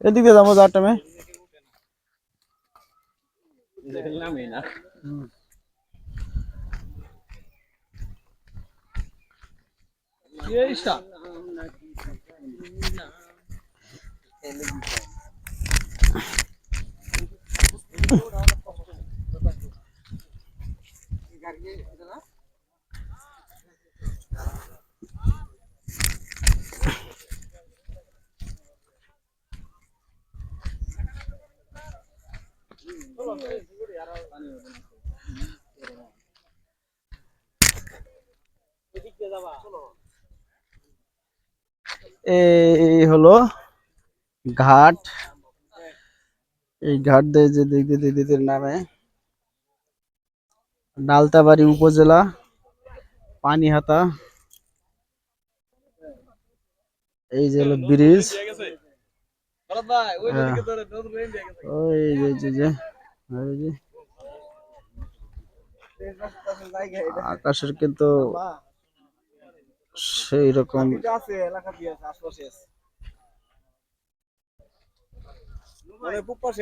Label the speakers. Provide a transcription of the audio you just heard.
Speaker 1: এদিকে যাবো যার টাইমে এই হলো ঘাট। এই ঘাট দিয়ে যে দিদি দিয়ে দিদির নামে ডালতাবাড়ি উপজেলা পানিহাতা। এই যে হলো ব্রিজ। হ্যাঁ। ওই যে যে। যে আকাশের কিন্তু সেই রকম
Speaker 2: এলাকা দিয়ে আশপাশে আছে। বুক পাশে